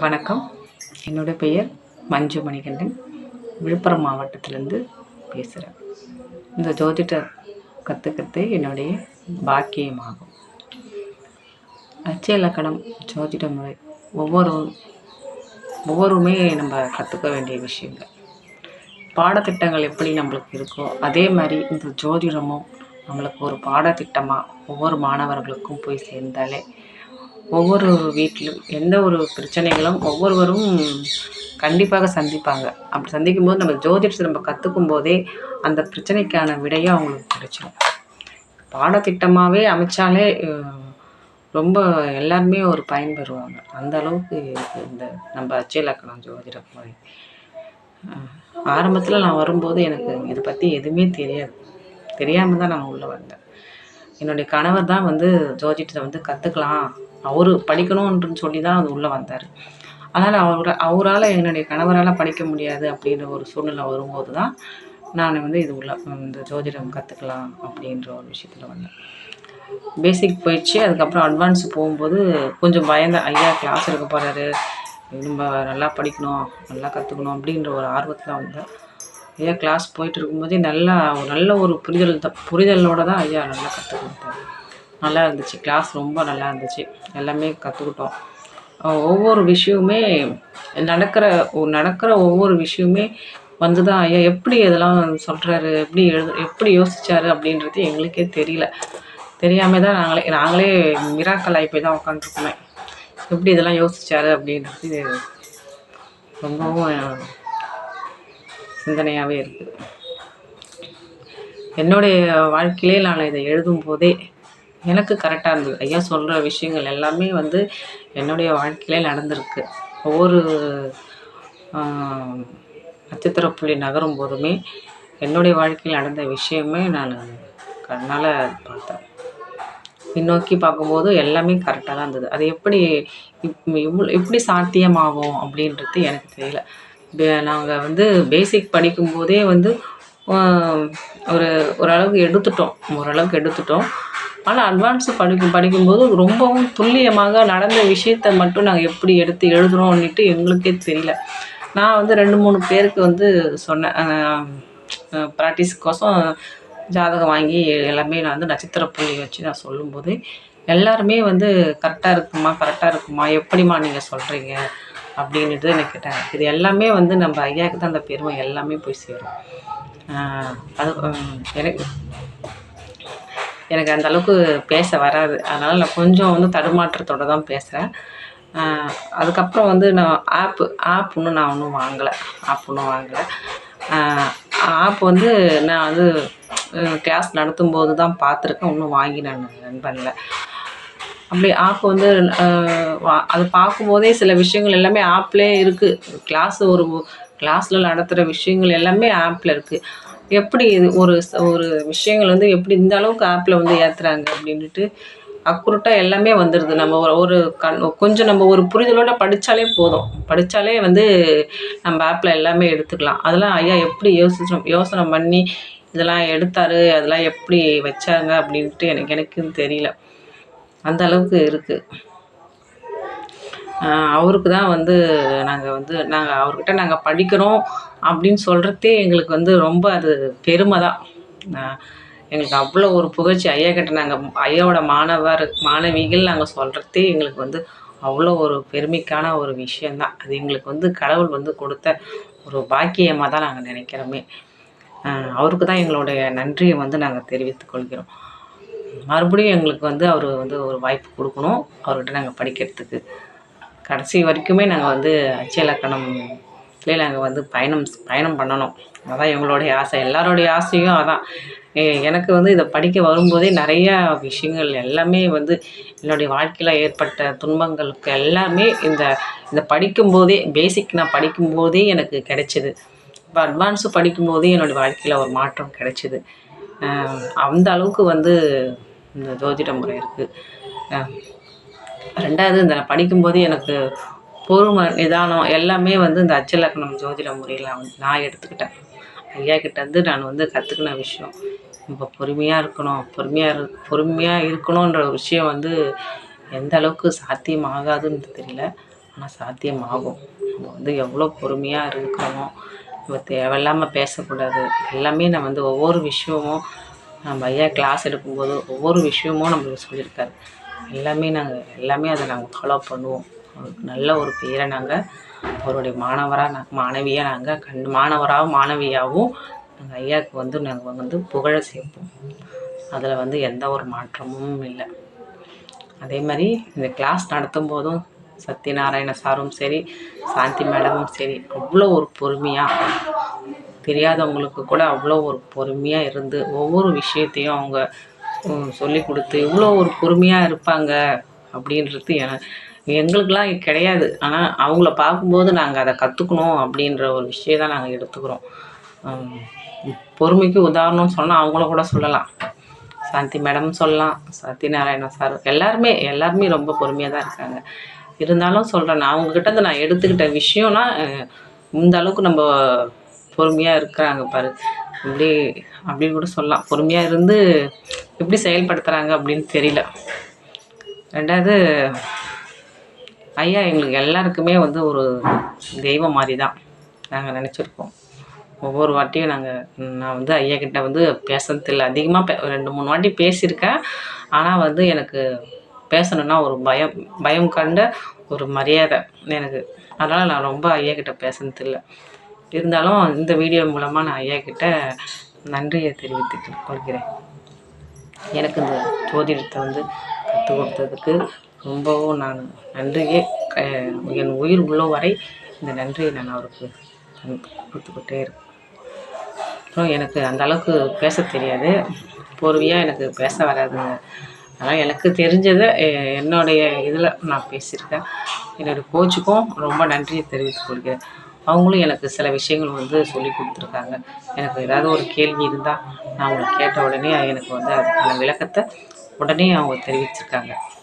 வணக்கம். என்னோட பெயர் மஞ்சு மணிகண்டன் விழுப்புரம் மாவட்டத்திலேருந்து பேசுகிறேன் இந்த ஜோதிட கற்றுக்கிறது என்னுடைய பாக்கியமாகும். அச்சய இலக்கணம் ஜோதிட முறை ஒவ்வொரு ஒவ்வொருமே நம்ம கற்றுக்க வேண்டிய விஷயங்கள். பாடத்திட்டங்கள் எப்படி நம்மளுக்கு இருக்கோ அதே மாதிரி இந்த ஜோதிடமும் நம்மளுக்கு ஒரு பாடத்திட்டமாக ஒவ்வொரு மாணவர்களுக்கும் போய் சேர்ந்தாலே ஒவ்வொரு வீட்டிலும் எந்த ஒரு பிரச்சனைகளும் ஒவ்வொருவரும் கண்டிப்பாக சந்திப்பாங்க. அப்படி சந்திக்கும் போது நம்ம ஜோதிடத்தை நம்ம கற்றுக்கும் போதே அந்த பிரச்சனைக்கான விடையும் அவங்களுக்கு கிடைச்சிடும் பாடத்திட்டமாகவே அமைச்சாலே ரொம்ப எல்லாருமே ஒரு பயன்பெறுவாங்க அந்த அளவுக்கு இந்த நம்ம அச்சய ஜோதிட முறை. ஆரம்பத்தில் நான் வரும்போது எனக்கு இதை பற்றி எதுவுமே தெரியாது. தெரியாமல் தான் நான் உள்ளே வந்தேன். என்னுடைய கணவர் தான் வந்து ஜோதிடத்தை வந்து கற்றுக்கலாம் அவர் படிக்கணும்னு சொல்லி தான் அது உள்ளே வந்தார். அதனால் அவர் அவரால் என்னுடைய கணவரால் படிக்க முடியாது அப்படின்ற ஒரு சூழ்நிலை வரும்போது தான் நான் வந்து இது உள்ள இந்த ஜோதிடம் கற்றுக்கலாம் அப்படின்ற ஒரு விஷயத்தில் வந்தேன். பேசிக் போயிடுச்சு அதுக்கப்புறம் அட்வான்ஸ் போகும்போது கொஞ்சம் பயந்த ஐயா கிளாஸ் எடுக்க போகிறாரு நம்ம நல்லா படிக்கணும் நல்லா கற்றுக்கணும் அப்படின்ற ஒரு ஆர்வத்தில் வந்தேன். ஐயா கிளாஸ் போயிட்டு இருக்கும்போதே நல்லா ஒரு நல்ல ஒரு புரிதல் தான் புரிதலோட தான் ஐயா நல்லா கற்றுக் கொடுத்தாரு. நல்லா இருந்துச்சு கிளாஸ் ரொம்ப நல்லா இருந்துச்சு எல்லாமே கற்றுக்கிட்டோம் ஒவ்வொரு விஷயமுமே நடக்கிற நடக்கிற ஒவ்வொரு விஷயமே வந்து தான் ஐயா எப்படி இதெல்லாம் சொல்கிறாரு எப்படி எழுது எப்படி யோசிச்சாரு அப்படின்றது எங்களுக்கே தெரியல. தெரியாமல் தான் நாங்களே நாங்களே மிராக்கல் ஆகி போய் தான் உட்காந்துருக்கோமே எப்படி இதெல்லாம் யோசிச்சாரு அப்படின்றது ரொம்பவும் சிந்தனையாகவே இருக்குது. என்னுடைய வாழ்க்கையிலே நான் இதை எழுதும் போதே எனக்கு கரெக்டாக இருந்தது. ஐயா சொல்கிற விஷயங்கள் எல்லாமே வந்து என்னுடைய வாழ்க்கையிலே நடந்திருக்கு. ஒவ்வொரு நட்சத்திர புள்ளி நகரும் போதுமே என்னுடைய வாழ்க்கையில் நடந்த விஷயமே நான் கண்ணால் பார்த்தேன். பின்னோக்கி பார்க்கும்போது எல்லாமே கரெக்டாக தான் இருந்தது. அது எப்படி இப் இவ்வளோ எப்படி சாத்தியமாகும் அப்படின்றது எனக்கு தெரியல. நாங்கள் வந்து பேசிக் படிக்கும்போதே வந்து ஒரு ஓரளவுக்கு எடுத்துட்டோம். ஓரளவுக்கு எடுத்துட்டோம். ஆனால் அட்வான்ஸு படிக்கும் படிக்கும்போது ரொம்பவும் துல்லியமாக நடந்த விஷயத்தை மட்டும் நாங்கள் எப்படி எடுத்து எழுதுறோம்னுட்டு எங்களுக்கே தெரியல. நான் வந்து ரெண்டு மூணு பேருக்கு வந்து சொன்னேன். ப்ராக்டிஸ்க்கோசம் ஜாதகம் வாங்கி எல்லாமே நான் வந்து நட்சத்திர புள்ளி வச்சு நான் சொல்லும்போது எல்லாருமே வந்து கரெக்டாக இருக்குமா கரெக்டாக இருக்குமா எப்படிம்மா நீங்கள் சொல்கிறீங்க அப்படின்ட்டு தான் எனக்கு கேட்டாங்க. இது எல்லாமே வந்து நம்ம ஐயாவுக்கு தான் அந்த பெருமை எல்லாமே போய் சேரும். அது எனக்கு எனக்கு அந்தளவுக்கு பேச வராது. அதனால் நான் கொஞ்சம் வந்து தடுமாற்றத்தோட தான் பேசுகிறேன் அதுக்கப்புறம் வந்து நான் ஆப்பு ஆப் ஒன்றும் நான் ஒன்றும் வாங்கலை. ஆப் ஒன்றும் வாங்கலை. ஆப் வந்து நான் வந்து கிளாஸ் நடத்தும் போது தான் பார்த்துருக்கேன். இன்னும் வாங்கி நான் ரன் பண்ணல அப்படி ஆப் வந்து வா- அது பார்க்கும்போதே சில விஷயங்கள் எல்லாமே ஆப்லேயே இருக்குது கிளாஸ் ஒரு கிளாஸில் நடத்துகிற விஷயங்கள் எல்லாமே ஆப்பில் இருக்குது எப்படி இது ஒரு ஒரு விஷயங்கள் வந்து எப்படி இந்த அளவுக்கு ஆப்பில் வந்து ஏற்றுறாங்க அப்படின்ட்டு அக்குரட்டாக எல்லாமே வந்துடுது நம்ம ஒரு கண் கொஞ்சம் நம்ம ஒரு புரிதலோடு படித்தாலே போதும். படித்தாலே வந்து நம்ம ஆப்பில் எல்லாமே எடுத்துக்கலாம். அதெல்லாம் ஐயா எப்படி யோசிச்சோம்? யோசனை பண்ணி இதெல்லாம் எடுத்தார் அதெல்லாம் எப்படி வச்சாங்க அப்படின்ட்டு எனக்கு எனக்கும் தெரியல. அந்த அளவுக்கு இருக்குது அவருக்கு தான் வந்து நாங்கள் வந்து நாங்கள் அவர்கிட்ட நாங்கள் படிக்கிறோம் அப்படின்னு சொல்கிறதே எங்களுக்கு வந்து ரொம்ப அது பெருமை தான். எங்களுக்கு அவ்வளோ ஒரு புகழ்ச்சி. ஐயா கிட்ட நாங்கள் ஐயாவோட மாணவர் மாணவிகள் நாங்கள் சொல்கிறதே எங்களுக்கு வந்து அவ்வளோ ஒரு பெருமைக்கான ஒரு விஷயந்தான் அது எங்களுக்கு வந்து கடவுள் வந்து கொடுத்த ஒரு பாக்கியமாக தான் நாங்கள் நினைக்கிறோமே. அவருக்கு தான் எங்களுடைய நன்றியை வந்து நாங்கள் தெரிவித்துக் கொள்கிறோம். மறுபடியும் எங்களுக்கு வந்து அவர் வந்து ஒரு வாய்ப்பு கொடுக்கணும். அவர்கிட்ட நாங்கள் படிக்கிறதுக்கு கடைசி வரைக்குமே நாங்கள் வந்து அச்சய நாங்கள் வந்து பயணம் பயணம் பண்ணணும். அதான் எங்களுடைய ஆசை. எல்லாருடைய ஆசையும் அதான். எனக்கு வந்து இதை படிக்க வரும்போதே நிறையா விஷயங்கள் எல்லாமே வந்து என்னுடைய வாழ்க்கையில் ஏற்பட்ட துன்பங்களுக்கு எல்லாமே இந்த இந்த படிக்கும்போதே பேசிக் நான் படிக்கும்போதே எனக்கு கிடைச்சிது. இப்போ அட்வான்ஸு படிக்கும்போதே என்னுடைய வாழ்க்கையில் ஒரு மாற்றம் கிடைச்சிது. அந்த அளவுக்கு வந்து இந்த ஜோதிட முறை இருக்குது ரெண்டாவது இந்த நான் படிக்கும்போது எனக்கு பொறுமை நிதானம் எல்லாமே வந்து இந்த அச்சலக்கணம் ஜோதிட முறையில் வந்து நான் எடுத்துக்கிட்டேன். ஐயா கிட்டேருந்து நான் வந்து கற்றுக்கின விஷயம். இப்போ பொறுமையாக இருக்கணும். பொறுமையாக இரு பொறுமையாக இருக்கணுன்ற ஒரு விஷயம் வந்து எந்த அளவுக்கு சாத்தியம் ஆகாதுன்னு தெரியல. ஆனால் சாத்தியமாகும் நம்ம வந்து எவ்வளோ பொறுமையாக இருக்கிறோமோ நம்ம தேவையில்லாமல் பேசக்கூடாது. எல்லாமே நான் வந்து ஒவ்வொரு விஷயமும் நம்ம ஐயா கிளாஸ் எடுக்கும்போது ஒவ்வொரு விஷயமும் நம்மளுக்கு சொல்லியிருக்காரு. எல்லாமே நாங்கள் எல்லாமே அதை நாங்கள் ஃபாலோ பண்ணுவோம். அவருக்கு நல்ல ஒரு பேரை நாங்கள் அவருடைய மாணவராக நாங்கள் மாணவியாக நாங்கள் கண் மாணவராகவும் மாணவியாகவும் நாங்கள் ஐயாவுக்கு வந்து நாங்கள் வந்து புகழ சேர்ப்போம். அதில் வந்து எந்த ஒரு மாற்றமும் இல்லை. அதே மாதிரி இந்த கிளாஸ் நடத்தும் போதும் சத்யநாராயண சாரும் சரி சாந்தி மேடமும் சரி அவ்வளோ ஒரு பொறுமையாக தெரியாதவங்களுக்கு கூட அவ்வளோ ஒரு பொறுமையாக இருந்து ஒவ்வொரு விஷயத்தையும் அவங்க சொல்லி கொடுத்து இவ்வளோ ஒரு பொறுமையாக இருப்பாங்க அப்படின்றது என எங்களுக்கெலாம் கிடையாது. ஆனால் அவங்கள பார்க்கும்போது நாங்கள் அதை கற்றுக்கணும் அப்படின்ற ஒரு விஷயம் தான் நாங்கள் எடுத்துக்கிறோம். பொறுமைக்கு உதாரணம்னு சொன்னால் அவங்கள கூட சொல்லலாம். சாந்தி மேடம் சொல்லலாம். சத்யநாராயணன் சார் எல்லாருமே எல்லாருமே ரொம்ப பொறுமையாக தான் இருக்காங்க. இருந்தாலும் சொல்கிறேன் நான் அவங்கக்கிட்ட இருந்து நான் எடுத்துக்கிட்ட விஷயம்னா இந்த அளவுக்கு நம்ம பொறுமையாக இருக்கிறாங்க பாரு. இப்படி அப்படின்னு கூட சொல்லலாம். பொறுமையாக இருந்து எப்படி செயல்படுத்துகிறாங்க அப்படின்னு தெரியல. ரெண்டாவது ஐயா எங்களுக்கு எல்லாருக்குமே வந்து ஒரு தெய்வம் மாதிரி தான் நாங்கள் நினச்சிருக்கோம். ஒவ்வொரு வாட்டியும் நாங்கள் நான் வந்து ஐயா கிட்ட வந்து பேசுறது இல்லை அதிகமாக பே ரெண்டு மூணு வாட்டி பேசியிருக்கேன். ஆனால் வந்து எனக்கு பேசணுன்னா ஒரு பயம் பயம் கண்ட ஒரு மரியாதை எனக்கு. அதனால் நான் ரொம்ப ஐயா கிட்ட பேசுனதில்லை. இருந்தாலும் இந்த வீடியோ மூலமாக நான் ஐயா கிட்ட நன்றியை தெரிவித்துக் கொள்கிறேன். எனக்கு இந்த ஜோதிடத்தை வந்து கற்றுக் கொடுத்ததுக்கு ரொம்பவும் நான் நன்றியே. க என் உயிர் உள்ள வரை இந்த நன்றியை நான் அவருக்கு கொடுத்துக்கிட்டே இருக்கேன். அப்புறம் எனக்கு அந்த அளவுக்கு பேச தெரியாது. பொறுமையாக எனக்கு பேச வராதுங்க. அதனால் எனக்கு தெரிஞ்சதை என்னுடைய இதில் நான் பேசியிருக்கேன். என்னுடைய கோச்சுக்கும் ரொம்ப நன்றியை தெரிவித்துக் கொள்கிறேன். அவங்களும் எனக்கு சில விஷயங்கள் வந்து சொல்லி கொடுத்துருக்காங்க. எனக்கு ஏதாவது ஒரு கேள்வி இருந்தால் நான் அவங்களை கேட்ட உடனே எனக்கு வந்து அதுக்கான விளக்கத்தை உடனே அவங்க தெரிவிச்சிருக்காங்க.